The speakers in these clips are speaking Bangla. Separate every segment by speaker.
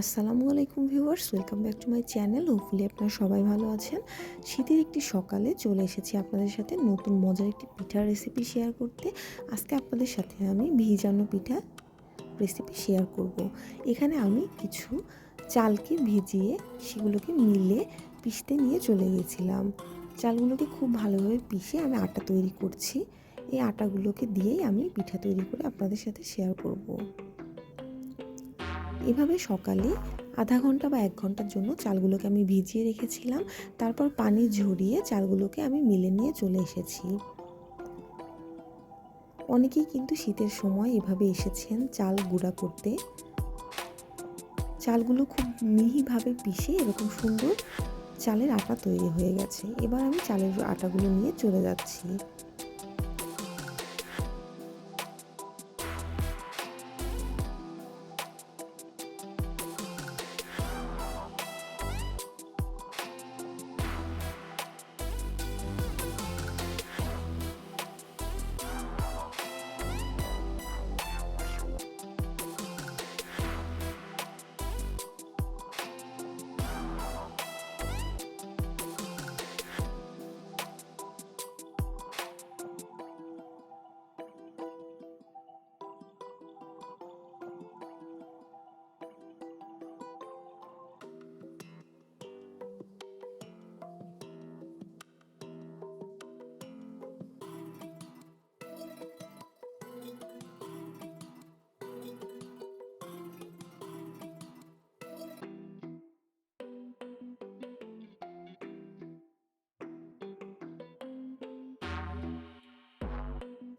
Speaker 1: আসসালামু আলাইকুম viewers, welcome back to my channel. Hopefully আপনারা সবাই ভালো আছেন। শীতের একটি সকালে চলে এসেছি আপনাদের সাথে নতুন মজার একটি পিঠার রেসিপি শেয়ার করতে। আজকে আপনাদের সাথে আমি ভিজানো পিঠা রেসিপি শেয়ার করব। এখানে আমি কিছু চালকে ভিজিয়ে সেগুলোকে মিলে পিষতে নিয়ে চলে গেছিলাম। চালগুলোকে খুব ভালোভাবে পিষে আমি আটা তৈরি করছি। এই আটাগুলোকে দিয়েই আমি পিঠা তৈরি করে আপনাদের সাথে শেয়ার করব। এভাবে সকালে আধা ঘণ্টা বা এক ঘণ্টার জন্য চালগুলোকে আমি ভিজিয়ে রেখেছিলাম। তারপর পানি ঝরিয়ে চালগুলোকে আমি মিলে নিয়ে চলে এসেছি। অনেকেই কিন্তু শীতের সময় এভাবে এসেছেন চাল গুঁড়া করতে। চালগুলো খুব মিহিভাবে পিষে এরকম সুন্দর চালের আটা তৈরি হয়ে গেছে। এবার আমি চালের আটাগুলো নিয়ে চলে যাচ্ছি।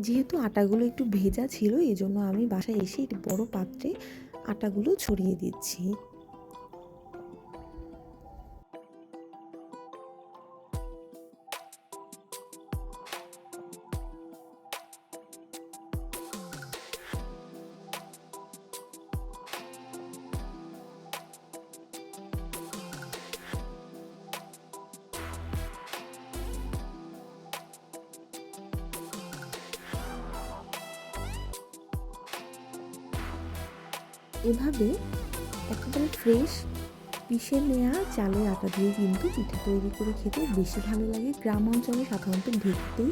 Speaker 1: যেহেতু আটাগুলো একটু ভেজা ছিল, এজন্য জন্য আমি বাসায় এসে একটি বড় পাত্রে আটাগুলো ছড়িয়ে দিচ্ছি। এভাবে একেবারে ফ্রেশ পিষে নেওয়া চালের আটা দিয়ে কিন্তু পিঠা তৈরি করে খেতে বেশি ভালো লাগে। গ্রাম অঞ্চলে সাধারণত ঢেকতেই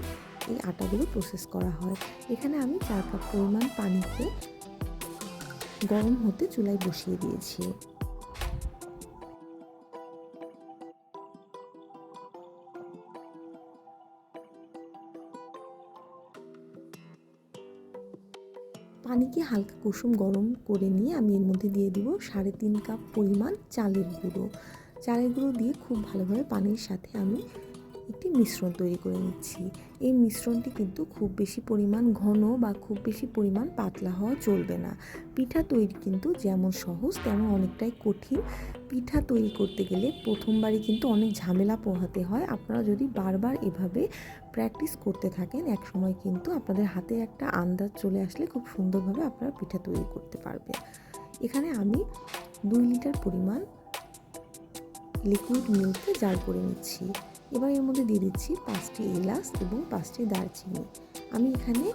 Speaker 1: এই আটাগুলো প্রসেস করা হয়। এখানে আমি চার কাপ পরিমাণ পানিতে গরম হতে চুলায় বসিয়ে দিয়েছি। পানিকে হালকা কুসুম গরম করে নিয়ে আমি এর মধ্যে দিয়ে দিব সাড়ে তিন কাপ পরিমাণ চালের গুঁড়ো। চালের গুঁড়ো দিয়ে খুব ভালোভাবে পানির সাথে আমি একটি মিশ্রণ তৈরি করে নিচ্ছি। এই মিশ্রণটি কিন্তু খুব বেশি পরিমাণ ঘন বা খুব বেশি পরিমাণ পাতলা হওয়া চলবে না। পিঠা তৈরি কিন্তু যেমন সহজ, তেমন অনেকটাই কঠিন। পিঠা তৈরি করতে গেলে প্রথমবারই কিন্তু অনেক ঝামেলা পোহাতে হয়। আপনারা যদি বারবার এভাবে প্র্যাকটিস করতে থাকেন এক সময় কিন্তু আপনাদের হাতে একটা আন্দাজ চলে আসলে খুব সুন্দরভাবে আপনারা পিঠা তৈরি করতে পারবেন। এখানে আমি দুই লিটার পরিমাণ লিকুইড মিল্ককে জাল করে নিচ্ছি। এবার এর মধ্যে দিয়ে দিচ্ছি পাঁচটি এলাচ এবং পাঁচটি দারচিনি। আমি এখানে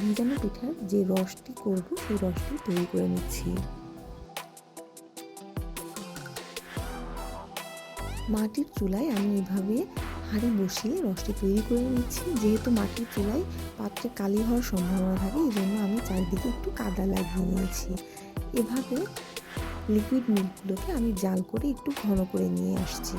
Speaker 1: ভিজানো পিঠার যে রসটি করব, সেই রসটি তৈরি করে নিচ্ছি। মাটির চুলায় আমি এভাবে হাঁড়ি বসিয়ে রসটি তৈরি করে নিচ্ছি। যেহেতু মাটির চুলায় পাত্রে কালি হওয়ার সম্ভাবনা থাকে এই জন্য আমি চারিদিকে একটু কাদা লাগিয়ে নিয়েছি। এভাবে লিকুইড মিল্কগুলোকে আমি জাল করে একটু ঘন করে নিয়ে আসছি।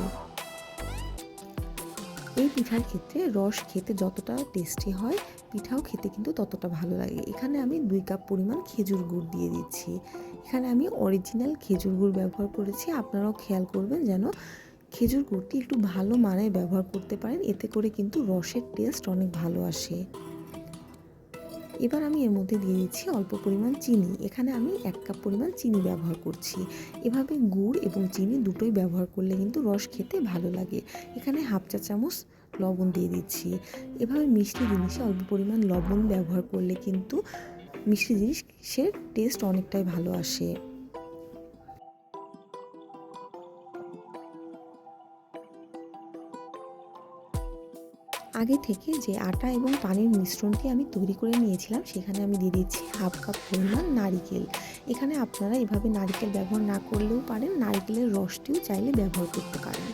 Speaker 1: এই পিঠার ক্ষেত্রে রস খেতে যতটা টেস্টি হয়, পিঠাও খেতে কিন্তু ততটা ভালো লাগে। এখানে আমি দুই কাপ পরিমাণ খেজুর গুড় দিয়ে দিচ্ছি। এখানে আমি অরিজিনাল খেজুর গুড় ব্যবহার করেছি। আপনারাও খেয়াল করবেন যেন খেজুর গুড়টি একটু ভালো মানের ব্যবহার করতে পারেন। এতে করে কিন্তু রসের টেস্ট অনেক ভালো আসে। এবার আমি এর মধ্যে দিয়ে দিচ্ছি অল্প পরিমাণ চিনি। এখানে আমি এক কাপ পরিমাণ চিনি ব্যবহার করছি। এভাবে গুড় এবং চিনি দুটোই ব্যবহার করলে কিন্তু রস খেতে ভালো লাগে। এখানে হাফ চা চামচ লবণ দিয়ে দিচ্ছি। এভাবে মিষ্টি জিনিসে অল্প পরিমাণ লবণ ব্যবহার করলে কিন্তু মিষ্টি জিনিসের টেস্ট অনেকটাই ভালো আসে। আগে থেকে যে আটা এবং পানির মিশ্রণটি আমি তৈরি করে নিয়েছিলাম, সেখানে আমি দিয়ে দিচ্ছি হাফ কাপ পরিমাণ নারিকেল। এখানে আপনারা এভাবে নারিকেল ব্যবহার না করলেও পারেন, নারিকেলের রসটিও চাইলে ব্যবহার করতে পারেন।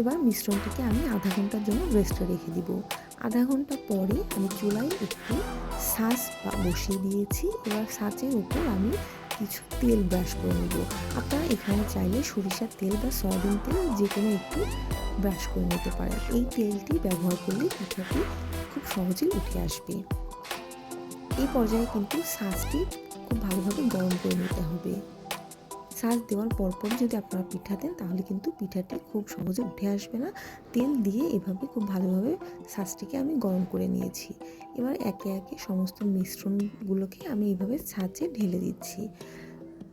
Speaker 1: এবার মিশ্রণটিকে আমি আধা ঘণ্টার জন্য রেস্টে রেখে দিব। আধা ঘণ্টা পরে আমি চুলায় একটু সাজ বসিয়ে দিয়েছি। এবার সাঁচের উপর আমি কিছু তেল ব্রাশ করে নেব। আপনারা এখানে চাইলে সরিষার তেল বা সয়াবিন তেল যে কোনো একটু ব্রাশ করে নিতে পারেন। এই তেলটি ব্যবহার করলে পিঠাটি খুব সহজেই উঠে আসবে। এই পর্যায়ে কিন্তু সাজটি খুব ভালোভাবে গরম করে নিতে হবে। সাজ দেওয়ার পরপর যদি আপনারা পিঠা দেন, তাহলে কিন্তু পিঠাটি খুব সহজে উঠে আসবে না। তেল দিয়ে এভাবে খুব ভালোভাবে সাজটিকে আমি গরম করে নিয়েছি। এবার একে একে সমস্ত মিশ্রণগুলোকে আমি এইভাবে ছাঁচে ঢেলে দিচ্ছি।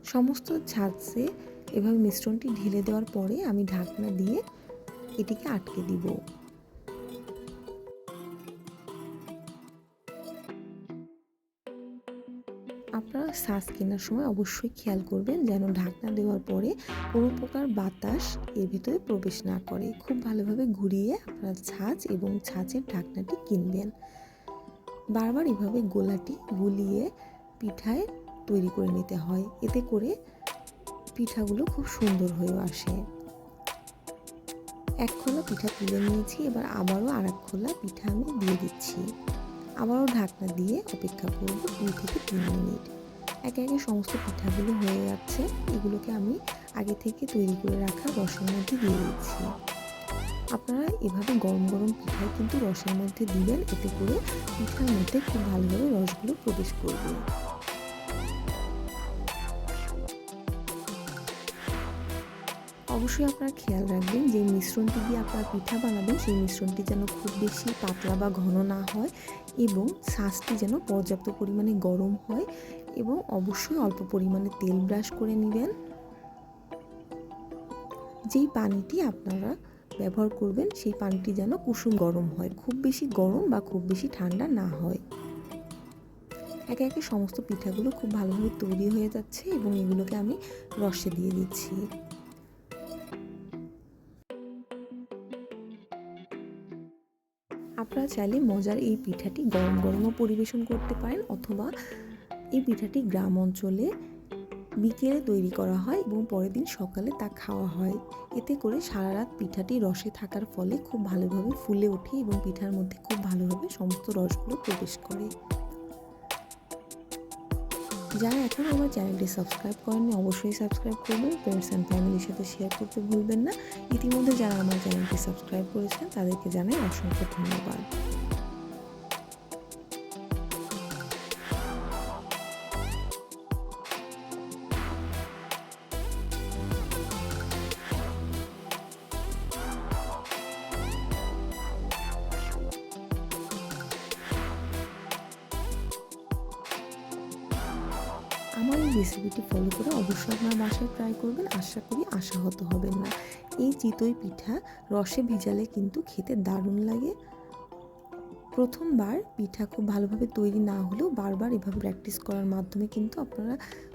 Speaker 1: সমস্ত ছাঁচে এভাবে মিশ্রণটি ঢেলে দেওয়ার পরে আমি ঢাকনা দিয়ে এটিকে আটকে দিব। শ্বাস কেনার সময় অবশ্যই খেয়াল করবেন যেন ঢাকনা দেওয়ার পরে কোনো প্রকার বাতাস এর ভিতরে প্রবেশ না করে। খুব ভালোভাবে ঘুরিয়ে আপনারা ছাঁচ এবং ছাঁচের ঢাকনাটি কিনবেন। বারবার এভাবে গোলাটি গুলিয়ে পিঠায় তৈরি করে নিতে হয়। এতে করে পিঠাগুলো খুব সুন্দর হয়ে আসে। এক খোলা পিঠা তুলে নিয়েছি। এবার আবারও আর এক খোলা পিঠা আমি দিয়ে দিচ্ছি। আবারও ঢাকনা দিয়ে অপেক্ষা করব দুই থেকে তিন মিনিট। একে একে সমস্ত পিঠাগুলো হয়ে যাচ্ছে। এগুলোকে আমি আগে থেকে তৈরি করে রাখা রসের মধ্যে দিয়ে দিচ্ছি। আপনারা এভাবে গরম গরম পিঠায় কিন্তু রসের মধ্যে দিবেন, এতে করে পিঠার মধ্যে খুব ভালোভাবে রসগুলো প্রবেশ করবে। অবশ্যই আপনারা খেয়াল রাখবেন যে মিশ্রণটি দিয়ে আপনারা পিঠা বানাবেন, সেই মিশ্রণটি যেন খুব বেশি পাতলা বা ঘন না হয় এবং শ্বাসটি যেন পর্যাপ্ত পরিমাণে গরম হয়। এবং অবশ্যই অল্প পরিমাণে তেল ব্রাশ করে নেবেন। যেই পানিটি আপনারা ব্যবহার করবেন, সেই পানিটি যেন কুসুম গরম হয়। খুব বেশি গরম বা খুব বেশি ঠান্ডা না হয়। একে একে সমস্ত পিঠাগুলো খুব ভালোভাবে তৈরি হয়ে যাচ্ছে এবং এগুলোকে আমি রসে দিয়ে দিচ্ছি। আপনারা চাইলে মজার এই পিঠাটি গরম গরমও পরিবেশন করতে পারেন অথবা এই পিঠাটি গ্রাম অঞ্চলে বিকেলে তৈরি করা হয় এবং পরের দিন সকালে তা খাওয়া হয়। এতে করে সারা রাত পিঠাটি রসে থাকার ফলে খুব ভালোভাবে ফুলে ওঠে এবং পিঠার মধ্যে খুব ভালোভাবে সমস্ত রসগুলো প্রবেশ করে। যারা এখন আমার চ্যানেলটি সাবস্ক্রাইব করেননি, অবশ্যই সাবস্ক্রাইব করবেন। ফ্রেন্ডস অ্যান্ড ফ্যামিলির সাথে শেয়ার করতে ভুলবেন না। ইতিমধ্যে যারা আমার চ্যানেলটি সাবস্ক্রাইব করেছেন, তাদেরকে জানাই অসংখ্য ধন্যবাদ। আমার এই রেসিপিটি ফলো করে অবশ্যই আপনার বাসায় ট্রাই করবেন। আশা করি আশাহত হবেন না। এই চিতই পিঠা রসে ভিজালে কিন্তু খেতে দারুণ লাগে। প্রথমবার পিঠা খুব ভালোভাবে তৈরি না হলেও বারবার এভাবে প্র্যাকটিস করার মাধ্যমে কিন্তু আপনারা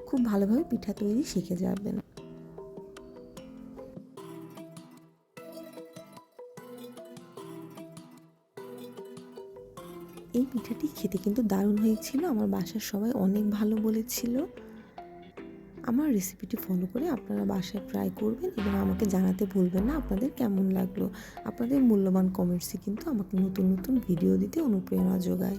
Speaker 1: খুব ভালোভাবে পিঠা তৈরি শিখে যাবেন। এই পিঠাটি খেতে কিন্তু দারুণ হয়েছিল। আমার বাসার সবাই অনেক ভালো বলেছিল। আমার রেসিপিটি ফলো করে আপনারা বাসায় ট্রাই করবেন এবং আমাকে জানাতে ভুলবেন না আপনাদের কেমন লাগল। আপনাদের মূল্যবান কমেন্টসে কিন্তু আমাকে নতুন নতুন ভিডিও দিতে অনুপ্রেরণা যোগায়।